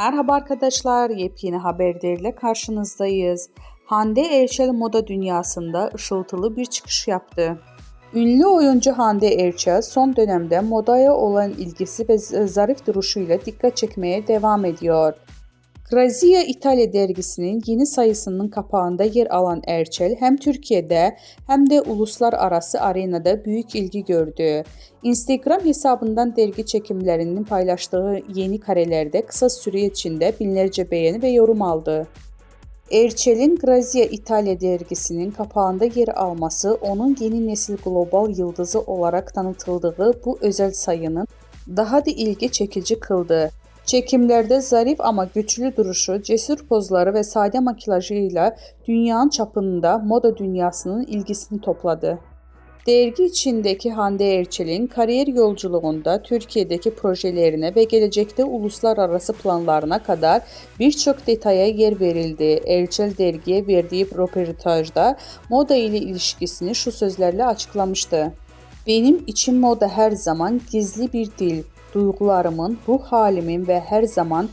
Merhaba arkadaşlar, yepyeni haberlerle karşınızdayız. Hande Erçel moda dünyasında ışıltılı bir çıkış yaptı. Ünlü oyuncu Hande Erçel son dönemde modaya olan ilgisi ve zarif duruşuyla dikkat çekmeye devam ediyor. Grazia İtalya dergisinin yeni sayısının kapağında yer alan Erçel hem Türkiye'de hem de uluslararası arenada büyük ilgi gördü. Instagram hesabından dergi çekimlerinin paylaştığı yeni karelerde kısa süre içinde binlerce beğeni ve yorum aldı. Erçel'in Grazia İtalya dergisinin kapağında yer alması onun yeni nesil global yıldızı olarak tanıtıldığı bu özel sayının daha da ilgi çekici kıldı. Çekimlerde zarif ama güçlü duruşu, cesur pozları ve sade makyajıyla dünyanın çapında moda dünyasının ilgisini topladı. Dergi içindeki Hande Erçel'in kariyer yolculuğunda Türkiye'deki projelerine ve gelecekte uluslararası planlarına kadar birçok detaya yer verildi. Erçel dergiye verdiği röportajda moda ile ilişkisini şu sözlerle açıklamıştı. Benim için moda her zaman gizli bir dil, duygularımın, ruh halimin ve her zaman